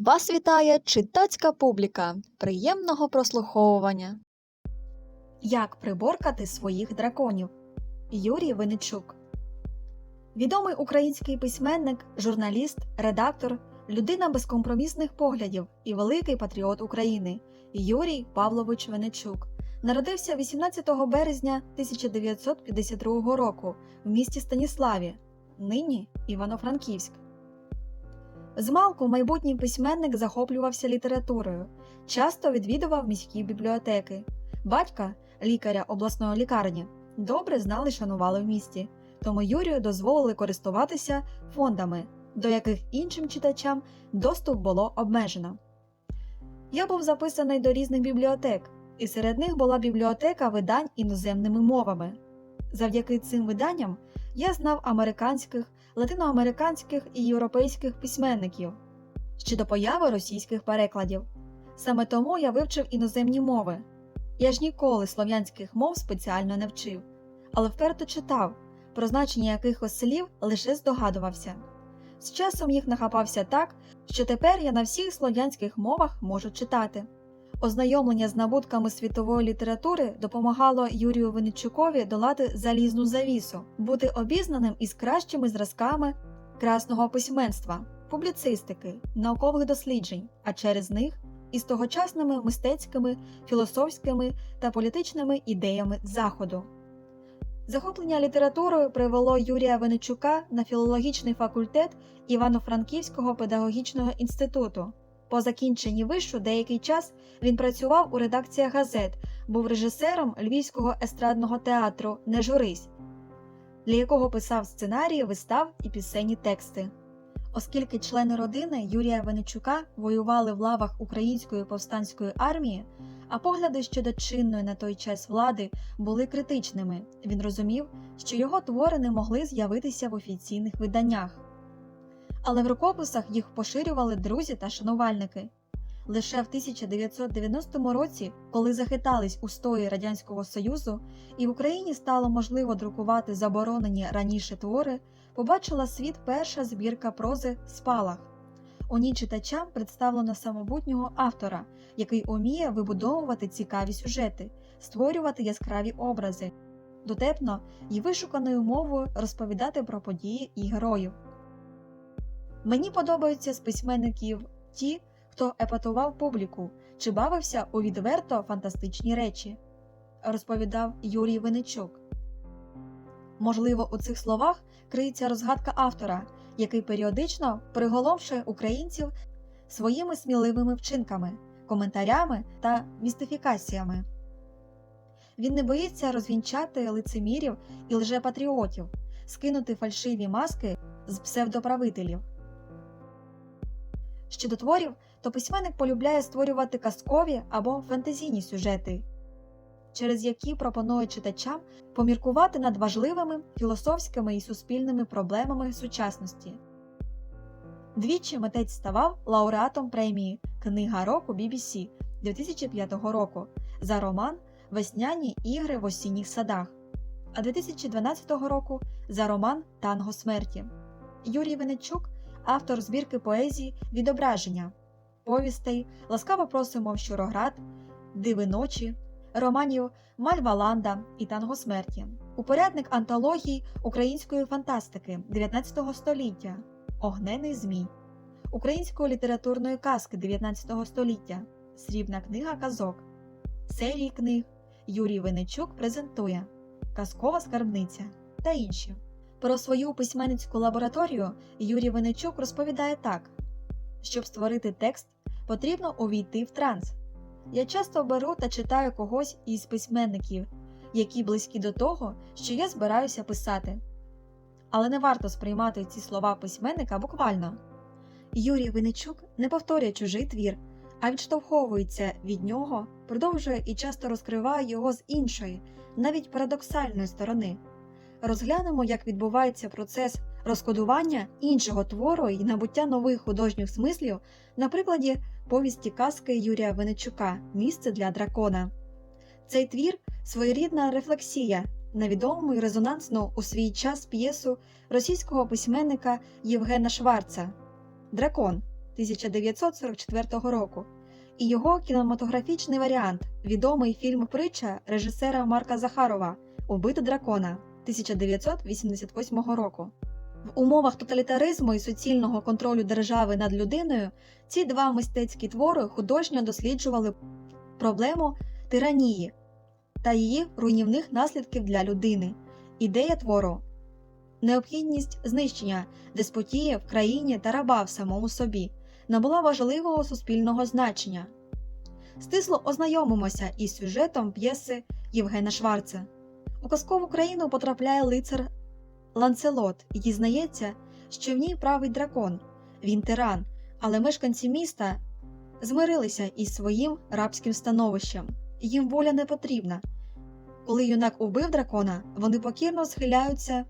Вас вітає читацька публіка. Приємного прослуховування. Як приборкати своїх драконів Юрій Винничук Відомий український письменник, журналіст, редактор, людина безкомпромісних поглядів і великий патріот України Юрій Павлович Винничук народився 18 березня 1952 року в місті Станіславі, нині Івано-Франківськ. Змалку майбутній письменник захоплювався літературою, часто відвідував міські бібліотеки. Батька, лікаря обласної лікарні, добре знали і шанували в місті, тому Юрію дозволили користуватися фондами, до яких іншим читачам доступ було обмежено. Я був записаний до різних бібліотек, і серед них була бібліотека видань іноземними мовами. Завдяки цим виданням я знав американських, латиноамериканських і європейських письменників ще до появи російських перекладів. Саме тому я вивчив іноземні мови. Я ж ніколи слов'янських мов спеціально не вчив, але вперто читав, про значення якихось слів лише здогадувався. З часом їх нахапався так, що тепер я на всіх слов'янських мовах можу читати. Ознайомлення з набутками світової літератури допомагало Юрію Винничукові долати залізну завісу, бути обізнаним із кращими зразками красного письменства, публіцистики, наукових досліджень, а через них із тогочасними мистецькими, філософськими та політичними ідеями Заходу. Захоплення літературою привело Юрія Винничука на філологічний факультет Івано-Франківського педагогічного інституту. По закінченні вишу деякий час він працював у редакціях газет, був режисером Львівського естрадного театру Не журись, для якого писав сценарії, вистав і пісенні тексти. Оскільки члени родини Юрія Венечука воювали в лавах Української повстанської армії, а погляди щодо чинної на той час влади були критичними, він розумів, що його твори не могли з'явитися в офіційних виданнях але в рукописах їх поширювали друзі та шанувальники. Лише в 1990 році, коли захитались устої Радянського Союзу, і в Україні стало можливо друкувати заборонені раніше твори, побачила світ перша збірка прози Спалах. У ній читачам представлено самобутнього автора, який уміє вибудовувати цікаві сюжети, створювати яскраві образи, дотепно і вишуканою мовою розповідати про події і героїв. Мені подобаються з письменників ті, хто епатував публіку чи бавився у відверто фантастичні речі, розповідав Юрій Винничук. Можливо, у цих словах криється розгадка автора, який періодично приголомшує українців своїми сміливими вчинками, коментарями та містифікаціями. Він не боїться розвінчати лицемірів і лжепатріотів, скинути фальшиві маски з псевдоправителів. Щодо творів, то письменник полюбляє створювати казкові або фентезійні сюжети, через які пропонує читачам поміркувати над важливими філософськими і суспільними проблемами сучасності. Двічі митець ставав лауреатом премії Книга року BBC 2005 року за роман Весняні ігри в осінніх садах, а 2012 року за роман Танго смерті. Юрій Венечук автор збірки поезії Відображення, повістей, ласкаво просимо в Щуроград, Диви ночі, романів Мальваланда і Танго смерті, упорядник антології української фантастики 19 століття, Огнений Змій, української літературної казки 19 століття, Срібна книга казок, серії книг Юрій Винничук презентує Казкова скарбниця та інші. Про свою письменницьку лабораторію Юрій Винничук розповідає так: щоб створити текст, потрібно увійти в транс. Я часто беру та читаю когось із письменників, які близькі до того, що я збираюся писати. Але не варто сприймати ці слова письменника буквально. Юрій Винничук не повторює чужий твір, а відштовховується від нього, продовжує і часто розкриває його з іншої, навіть парадоксальної сторони розглянемо, як відбувається процес розкодування іншого твору і набуття нових художніх смислів на прикладі повісті казки Юрія Венечука Місце для дракона. Цей твір своєрідна рефлексія на відому і резонансну у свій час п'єсу російського письменника Євгена Шварца Дракон 1944 року, і його кінематографічний варіант відомий фільм Притча режисера Марка Захарова Убити дракона 1988 року. В умовах тоталітаризму і суцільного контролю держави над людиною ці два мистецькі твори художньо досліджували проблему тиранії та її руйнівних наслідків для людини. Ідея твору необхідність знищення деспотії в країні та раба в самому собі набула важливого суспільного значення. Стисло ознайомимося із сюжетом п'єси Євгена Шварца. У казкову країну потрапляє лицар Ланцелот і дізнається, що в ній править дракон, він тиран, але мешканці міста змирилися із своїм рабським становищем, їм воля не потрібна. Коли юнак убив дракона, вони покірно схиляються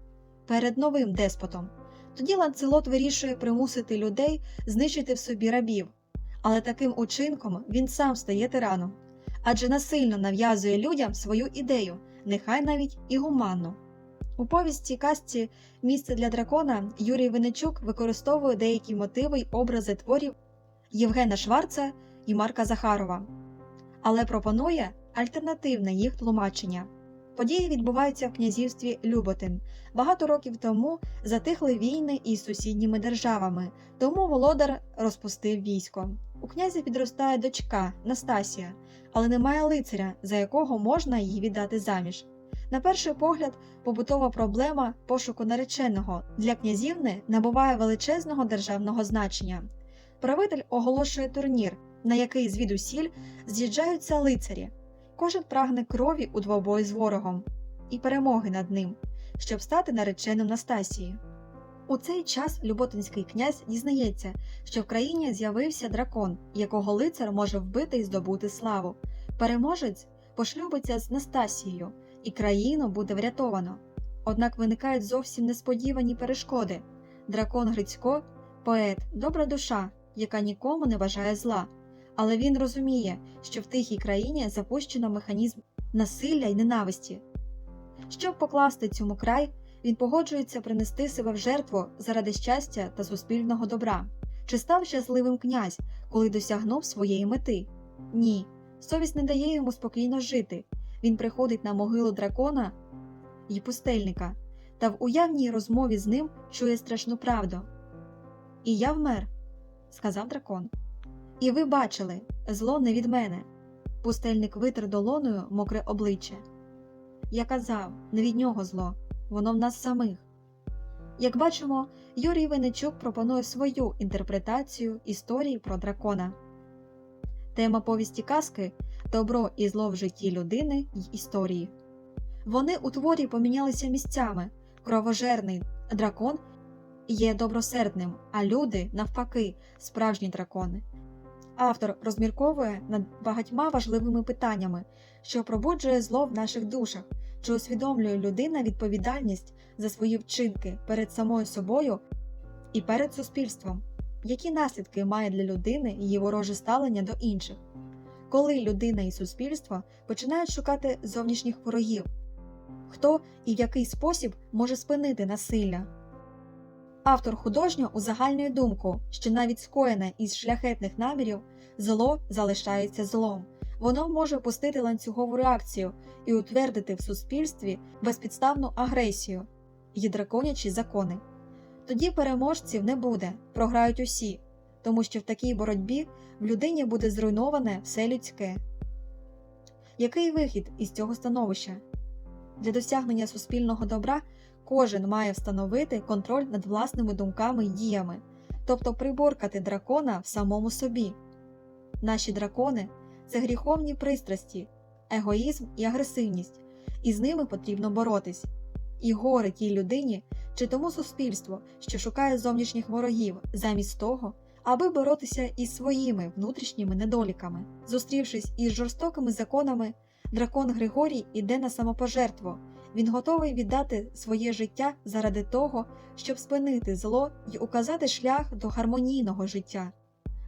перед новим деспотом. Тоді Ланцелот вирішує примусити людей знищити в собі рабів, але таким учинком він сам стає тираном, адже насильно нав'язує людям свою ідею, нехай навіть і гуманну. У повісті казці Місце для дракона Юрій Винничук використовує деякі мотиви й образи творів Євгена Шварца і Марка Захарова, але пропонує альтернативне їх тлумачення. Події відбуваються в князівстві Люботин. Багато років тому затихли війни із сусідніми державами, тому володар розпустив військо. У князя підростає дочка Настасія, але немає лицаря, за якого можна її віддати заміж. На перший погляд, побутова проблема пошуку нареченого для князівни набуває величезного державного значення. Правитель оголошує турнір, на який звідусіль з'їжджаються лицарі. Кожен прагне крові у двобої з ворогом і перемоги над ним, щоб стати нареченим Настасії. У цей час Люботинський князь дізнається, що в країні з'явився дракон, якого лицар може вбити і здобути славу. Переможець пошлюбиться з Настасією, і країну буде врятовано. Однак виникають зовсім несподівані перешкоди. Дракон Грицько поет, добра душа, яка нікому не бажає зла. Але він розуміє, що в тихій країні запущено механізм насилля й ненависті. Щоб покласти цьому край, він погоджується принести себе в жертву заради щастя та суспільного добра. Чи став щасливим князь, коли досягнув своєї мети? Ні, совість не дає йому спокійно жити. Він приходить на могилу дракона й пустельника, та в уявній розмові з ним чує страшну правду. І я вмер, сказав дракон. І ви бачили, зло не від мене. Пустельник витер долоною мокре обличчя. Я казав, не від нього зло, воно в нас самих. Як бачимо, Юрій Винничук пропонує свою інтерпретацію історії про дракона. Тема повісті казки добро і зло в житті людини й історії. Вони у творі помінялися місцями. Кровожерний дракон є добросердним, а люди, навпаки, справжні дракони. Автор розмірковує над багатьма важливими питаннями, що пробуджує зло в наших душах, чи усвідомлює людина відповідальність за свої вчинки перед самою собою і перед суспільством, які наслідки має для людини її вороже ставлення до інших, коли людина і суспільство починають шукати зовнішніх ворогів, хто і в який спосіб може спинити насилля. Автор художньо узагальнює думку, що навіть скоєне із шляхетних намірів зло залишається злом. Воно може пустити ланцюгову реакцію і утвердити в суспільстві безпідставну агресію і драконячі закони. Тоді переможців не буде, програють усі, тому що в такій боротьбі в людині буде зруйноване все людське. Який вихід із цього становища? Для досягнення суспільного добра кожен має встановити контроль над власними думками й діями, тобто приборкати дракона в самому собі. Наші дракони це гріховні пристрасті, егоїзм і агресивність, і з ними потрібно боротись. І горе тій людині чи тому суспільству, що шукає зовнішніх ворогів, замість того, аби боротися із своїми внутрішніми недоліками. Зустрівшись із жорстокими законами, дракон Григорій іде на самопожертву. Він готовий віддати своє життя заради того, щоб спинити зло і указати шлях до гармонійного життя.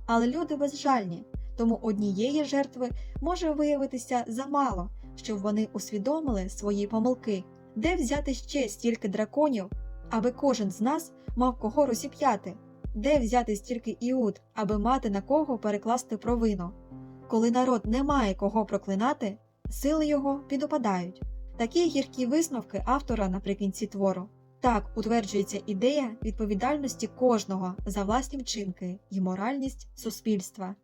Але люди безжальні, тому однієї жертви може виявитися замало, щоб вони усвідомили свої помилки, де взяти ще стільки драконів, аби кожен з нас мав кого розіп'яти. де взяти стільки іуд, аби мати на кого перекласти провину. Коли народ не має кого проклинати, сили його підопадають. Такі гіркі висновки автора наприкінці твору. Так утверджується ідея відповідальності кожного за власні вчинки і моральність суспільства.